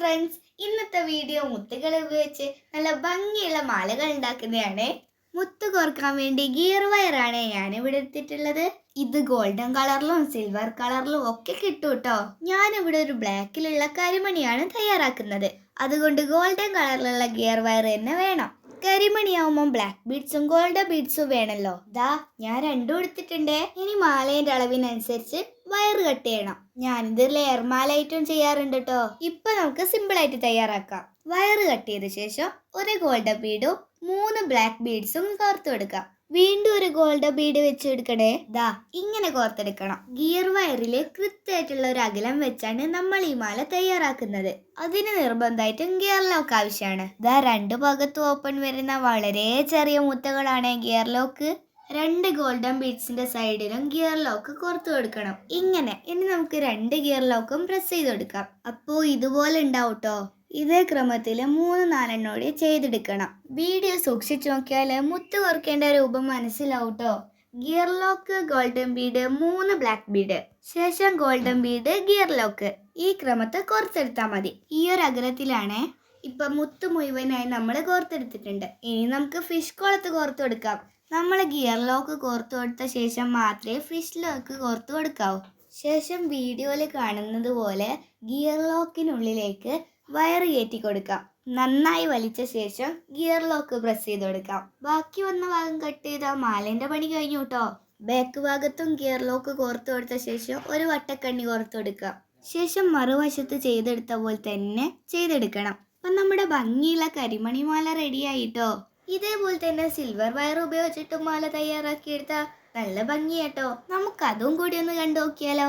Friends ഇന്നത്തെ video മുത്തുകൾ ഉപയോഗിച്ച് നല്ല ഭംഗിയുള്ള മാലകൾ ഉണ്ടാക്കുന്നതാണ്. മുത്തു കോർക്കാൻ വേണ്ടി ഗിയർ വയറാണ് ഞാൻ ഇവിടെ എടുത്തിട്ടുള്ളത്. ഇത് ഗോൾഡൻ കളറിലും സിൽവർ കളറിലും ഒക്കെ കിട്ടും കേട്ടോ ഞാൻ ഇവിടെ ഒരു ബ്ലാക്കിലുള്ള കരിമണിയാണ് തയ്യാറാക്കുന്നത്. അതുകൊണ്ട് ഗോൾഡൻ കളറിലുള്ള ഗിയർ വയർ തന്നെ വേണം. കരിമണിയാവുമ്പോൾ ബ്ലാക്ക് ബീഡ്സും ഗോൾഡൻ ബീഡ്സും വേണമല്ലോ ദാ ഞാൻ രണ്ടും എടുത്തിട്ടുണ്ടേ. ഇനി മാലേന്റെ അളവിനനുസരിച്ച് വയർ കട്ട് ചെയ്യണം. ഞാനിത് ലെയർമാലായിട്ടും ചെയ്യാറുണ്ട് കേട്ടോ ഇപ്പൊ നമുക്ക് സിമ്പിൾ ആയിട്ട് തയ്യാറാക്കാം. വയർ കട്ട് ചെയ്ത ശേഷം ഒരു ഗോൾഡ് ബീഡും മൂന്ന് ബ്ലാക്ക് ബീഡ്സും കോർത്തു കൊടുക്കാം വീണ്ടും ഒരു ഗോൾഡ് ബീഡ് വെച്ചെടുക്കണേ ദാ ഇങ്ങനെ കോർത്തെടുക്കണം. ഗിയർ വയറിൽ കൃത്യമായിട്ടുള്ള ഒരു അകലം വെച്ചാണ് നമ്മൾ ഈ മാല തയ്യാറാക്കുന്നത്. അതിന് നിർബന്ധമായിട്ടും ഗിയർ ലോക്ക് ആവശ്യമാണ്. ദാ രണ്ട് ഭാഗത്തും ഓപ്പൺ വരുന്ന വളരെ ചെറിയ മുത്തകളാണ് ഗിയർ ലോക്ക് രണ്ട് ഗോൾഡൻ ബീഡ്സിന്റെ സൈഡിലും ഗിയർ ലോക്ക് കോർത്ത് കൊടുക്കണം. ഇങ്ങനെ. ഇനി നമുക്ക് രണ്ട് ഗിയർ ലോക്കും പ്രസ് ചെയ്ത് കൊടുക്കാം. അപ്പോ ഇതുപോലെ ഉണ്ടാവും ട്ടോ. ഇതേ ക്രമത്തിൽ മൂന്ന് നാലെണ്ണോടി ചെയ്തെടുക്കണം. വീഡിയോ സൂക്ഷിച്ചു നോക്കിയാൽ മുത്ത് കുറക്കേണ്ട രൂപം മനസ്സിലാവും ട്ടോ. ഗിയർ ലോക്ക് ഗോൾഡൻ ബീഡ് മൂന്ന് ബ്ലാക്ക് ബീഡ്. ശേഷം ഗോൾഡൻ ബീഡ് ഗിയർ ലോക്ക്. ഈ ക്രമത്തെ കുറച്ചെടുത്താൽ മതി. ഈ ഒരു അകലത്തിലാണ് ഇപ്പൊ മുത്ത് മുഴുവനായി നമ്മൾ കോർത്തെടുത്തിട്ടുണ്ട്. ഇനി നമുക്ക് ഫിഷ് കുളത്ത് കോർത്ത് കൊടുക്കാം. നമ്മൾ ഗിയർ ലോക്ക് കോർത്ത് കൊടുത്ത ശേഷം മാത്രമേ ഫിഷ് ലോക്ക് കോർത്ത് കൊടുക്കാവൂ. ശേഷം വീഡിയോയിൽ കാണുന്നത് പോലെ ഗിയർ ലോക്കിനുള്ളിലേക്ക് വയർ കയറ്റി കൊടുക്കാം. നന്നായി വലിച്ച ശേഷം ഗിയർ ലോക്ക് പ്രസ് ചെയ്ത് കൊടുക്കാം. ബാക്കി വന്ന ഭാഗം കട്ട് ചെയ്താൽ മാലേന്റെ പണി കഴിഞ്ഞു കേട്ടോ ബാക്ക് ഭാഗത്തും ഗിയർ ലോക്ക് കോർത്ത് കൊടുത്ത ശേഷം ഒരു വട്ടക്കണ്ണി കോർത്ത് കൊടുക്കാം. ശേഷം മറുവശത്ത് ചെയ്തെടുത്ത പോലെ തന്നെ ചെയ്തെടുക്കണം. അപ്പം നമ്മുടെ ഭംഗിയുള്ള കരിമണി മാല റെഡിയായിട്ടോ ഇതേപോലെ തന്നെ സിൽവർ വയർ ഉപയോഗിച്ചിട്ട് മാല തയ്യാറാക്കിയെടുത്ത നല്ല ഭംഗിയാട്ടോ. നമുക്ക് അതും കൂടി ഒന്ന് കണ്ടു നോക്കിയാലോ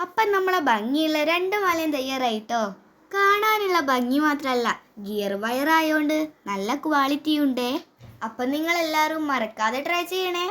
അപ്പം നമ്മളെ ഭംഗിയുള്ള രണ്ട് മാലയും തയ്യാറായിട്ടോ? കാണാനുള്ള ഭംഗി മാത്രമല്ല ഗിയർ വയർ നല്ല ക്വാളിറ്റി ഉണ്ടേ. അപ്പം നിങ്ങൾ എല്ലാവരും മറക്കാതെ ട്രൈ ചെയ്യണേ.